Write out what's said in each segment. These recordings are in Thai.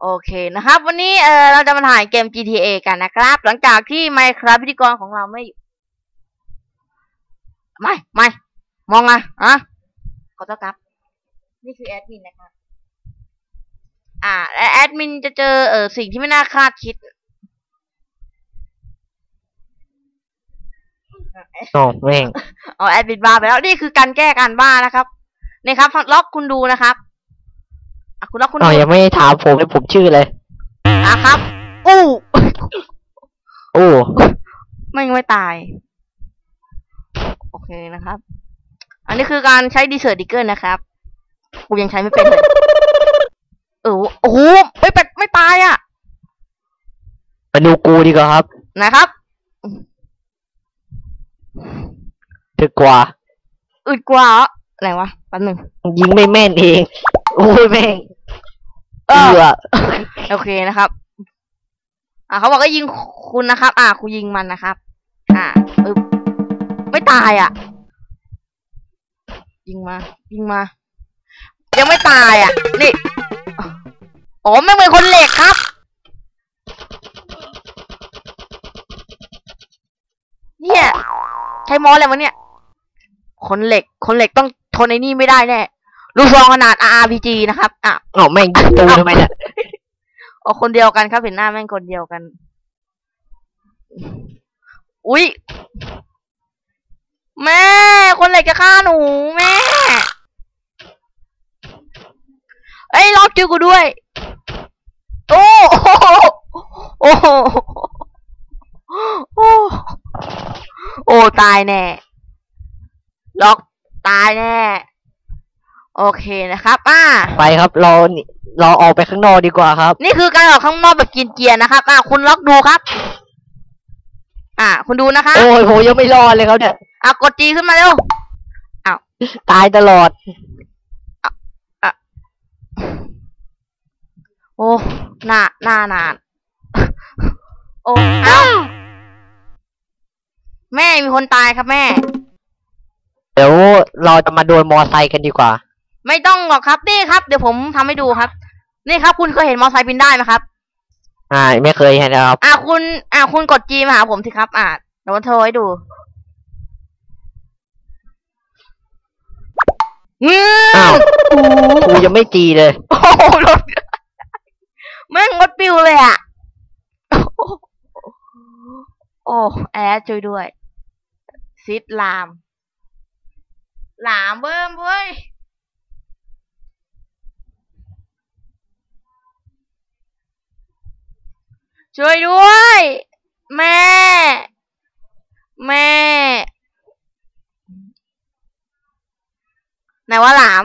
โอเคนะครับ วันนี้เออเราจะมาถ่ายเกม GTA กันนะครับ หลังจากที่ Minecraft พิธีกรของเราไม่อยู่ไม่ไม่มองมาอะขอโทษครับ นี่คือแอดมินนะครับ อ่าและแอดมินจะเจอเออสิ่งที่ไม่น่าคาดคิดโอ้แม่งเอาแอดมินบ้าไปแล้วนี่คือการแก้การบ้านะครับนี่ครับล็อกคุณดูนะครับอะ คุณล็อกคุณอ๋อดูยังไม่ได้ถามผมเลยผมชื่อเลย อะครับ อู้โอ้ไม่งไม่ตาย โอเคนะครับ อันนี้คือการใช้ดีเซอร์ดิเกิลนะครับกูยังใช้ไม่เป็นเลยเออโอ้โหไม่เป็ดไม่ตายอะมาดูกูดีกว่าครับ นะครับถึกกว่าอึดกว่าเหรออะไรวะแป๊บหนึงยิงไม่แม่นเอง โอ้ยแม่ง เอเอืออโอเคนะครับ อ่าเขาบอกก็ยิงคุณนะครับ อ่าคุณยิงมันนะครับ อ่าอึบไม่ตายอะ ยิงมา ยิงมา ยังไม่ตายอะ นี่ อ๋อไม่งเป็นคนเหล็กครับ เนี่ย ใช้มอสอะไรวะเนี่ย คนเหล็ก คนเหล็กต้องทนไอ้นี่ไม่ได้แน่ ลูกซองขนาด RPG นะครับอะอ๋อแม่งยิงตูทำไมเนี่ยอ๋อคนเดียวกันครับเห็นหน้าแม่งคนเดียวกัน อุ๊ย แม่ คนเหล็กจะฆ่าหนูแม่เอ้ยรอบจิ้วกูด้วย โอ้โหโอ้โหโอ้โอ้ตายแน่ ล็อกตายแน่ โอเคนะครับอ่าไปครับเราเราออกไปข้างนอกดีกว่าครับ นี่คือการออกข้างนอกแบบกินเกียร์นะครับอ่าคุณล็อกดูครับ อ่า คุณดูนะคะโอ้ยผมยังไม่รอดเลยครับเนี่ยอ่ากดจีขึ้นมาเร็วตายตลอดโอ้หน้าหน้านานโอ้เอ้าแม่มีคนตายครับแม่ เดี๋ยวเราจะมาโดนมอไซค์กันดีกว่า ไม่ต้องหรอกครับนี่ครับ เดี๋ยวผมทำให้ดูครับ นี่ครับ คุณเคยเห็นมอเตอร์ไซค์บินได้ไหมครับ อ่าไม่เคยเห็นนะครับอ่าคุณ อ่าคุณกดจีมาหาผมสิครับ อ่าเดี๋ยวผมโทรให้ดูอืมอ้าวกูยังไม่จีเลย โอ้โหรถแม่งรถปิวเลยอะ โอ้แอดช่วยด้วย ซิดลาม หลามเบิ่มเว้ย ช่วยด้วย แม่ แม่ ไหนว่าหลาม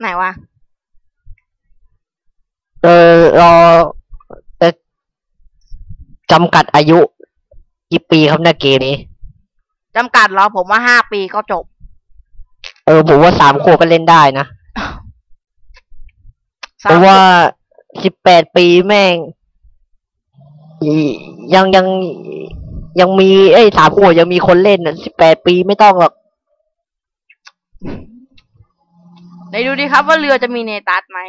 ไหนวะ เออเราจะจำกัดอายุกี่ปีครับเนี่ยเกมนี้ จำกัดเหรอ ผมว่าห้าปีก็จบ เออ ผมว่าสามขวบก็เล่นได้นะ เพราะว่าสิบแปดปีแม่งอี ยังยังยังมี เอ้ยสามขวบยังมีคนเล่นอะสิบแปดปีไม่ต้องหรอกไหนดูดิครับว่าเรือจะมีเนตัสไหม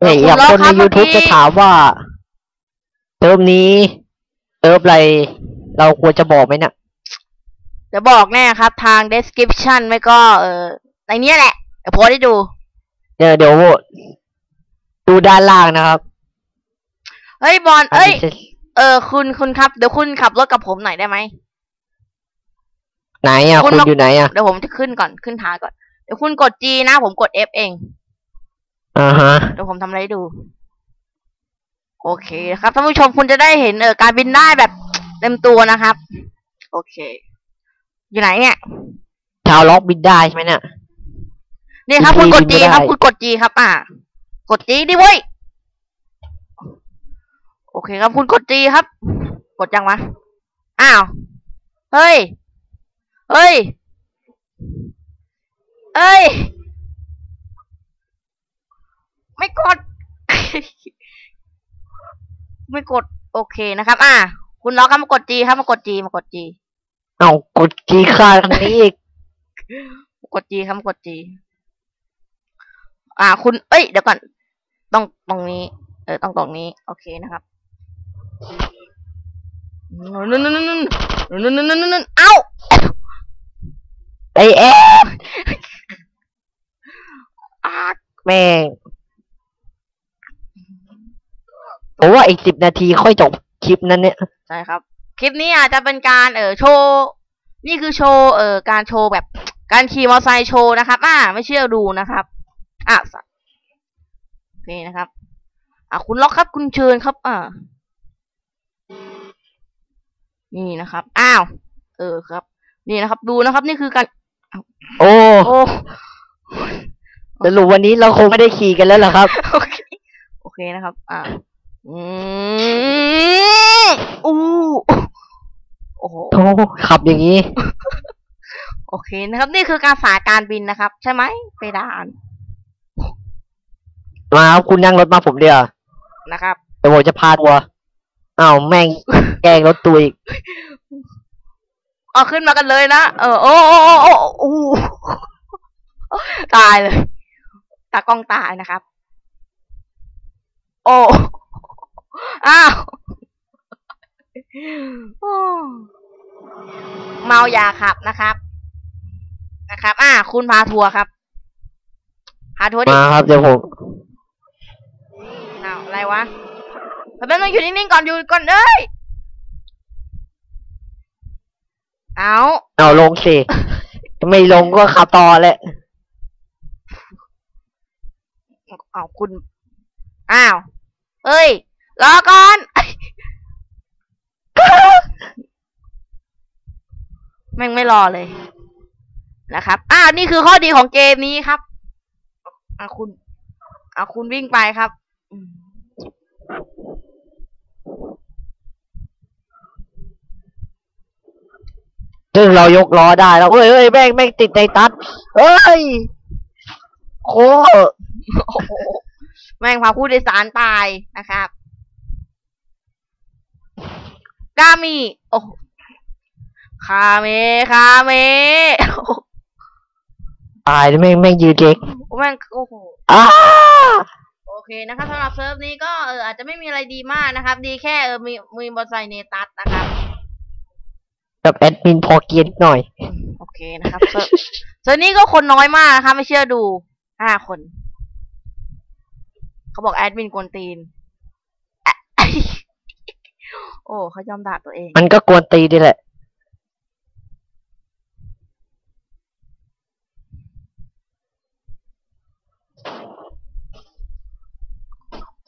เอ้ยอย่างคนใน YouTube จะถามว่าเติมนี้เติมอะไร เราควรจะบอกไหมเนี่ย จะบอกแน่ครับ ทาง description ไม่ก็ เออในเนี้ยแหละ เดี๋ยวโพสต์ให้ดู เดี๋ยวเดี๋ยวดูด้านล่างนะครับ เฮ้ยบอลเอ้ยอันนี้จะเออ คุณคุณครับ เดี๋ยวคุณขับรถกับผมหน่อยได้ไหม ไหนอะ คุณคุณลองอยู่ไหนอะ เดี๋ยวผมจะขึ้นก่อนขึ้นท้ายก่อน เดี๋ยวคุณกด G นะ ผมกด F เอง อ่าฮะ เดี๋ยวผมทำอะไรให้ดู โอเคครับท่านผู้ชมคุณจะได้เห็นเออการบินได้แบบเต็มตัวนะครับ โอเค อยู่ไหนเนี่ยชาวล็อกบินได้ใช่ไหมเนี่ย นี่ครับวิธีคุณกดบิ G นไม่ได้ครับ คุณกด G ครับ อ่ากด G ดิเว้ย โอเคครับ คุณกด G ครับ กดยังวะอ้าว เฮ้ย เฮ้ย เอ้ย ไม่กด ไม่กด โอเคนะครับ อ่าคุณล็อกครับมากด G ครับ มากด G มากด G เอากดจีค่าทางนี้อีกกดจีครับกดจี อ่า คุณ เอ้ย เดี๋ยวก่อน ต้องตรงนี้ เออ ต้องตรงนี้ โอเคนะครับนั่นนั่นนั่นนั่นนั่นนั่นนั่นเอ้าไอเอฟอากแม่งผมว่าอีกสิบนาทีค่อยจบคลิปนั้นเนี่ย ใช่ครับ คลิปนี้อาจจะเป็นการเออโชว์ นี่คือโชว์เออการโชว์แบบการขี่มอเตอร์ไซค์โชว์นะครับ อ่า ไม่เชื่อดูนะครับ อะสัตว์โอเคนะครับ อะคุณล็อกครับคุณเชิญครับ อ่า นี่นะครับ อ้าว เออครับ นี่นะครับ ดูนะครับ นี่คือการ โอ้โอ้สรุปวันนี้เราคงไม่ได้ขี่กันแล้วเหรอครับ โอเค โอเคนะครับ อ่า อืมอู้โอ้โหโอ้ขับอย่างนี้ โอเคนะครับ นี่คือการสายการบินนะครับ ใช่ไหมไปดานมาครับคุณนั่งรถมาผมเดียวนะครับเดี๋ยวผมจะพาทัวร์อ้าวแม่งแกล้งรถตัวอีกเอาขึ้นมากันเลยนะ เออ โอ้โอ้โอ้โอ้โอ้ตายเลย ตากล้องตายนะครับ โอ้ อ้าว โอ้ เมายาขับนะครับ นะครับ อ่า คุณพาทัวร์ครับพาทัวร์ดิมาครับเดี๋ยวผมอ้าวอะไรวะแป๊บนึงอยู่นิ่งๆก่อนอยู่ก่อนเอ้ยเอาเอาลงสิไม่ลงก็ขับต่อแหละเอาคุณอ้าวเอ้ยรอก่อน แม่งไม่รอเลยนะครับอ้าวนี่คือข้อดีของเกมนี้ครับอะคุณอะคุณวิ่งไปครับอืมซึ่งเรายกล้อได้แล้วเอ้ยเอ้ยแม่งแม่งติดในตัดเอ้ยโคโอ้โหแม่งพาผู้โดยสารตายนะครับกามีโอ้โห คาเมคาเมโอ้โหตายแล้วแม่งแม่งยืนเก๊กแม่งโอ้โหอ้าโอเคนะครับสำหรับเซิร์ฟนี้ก็เอออาจจะไม่มีอะไรดีมากนะครับ ดีแค่เออมีมีมอเตอร์ไซค์เนตัสนะครับ กับแอดมินพอเกียร์นิดหน่อย โอเคนะครับเซิร์ฟเซิร์ฟนี้ก็คนน้อยมากนะคะไม่เชื่อดูห้าคน เขาบอกแอดมินกวนตีนแอะโอ้เขายอมด่าตัวเอง มันก็กวนตีดีแหละ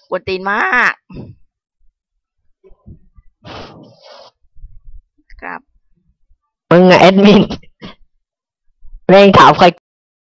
กวนตีนมากครับมึงอะแอดมินแม่งถามใคร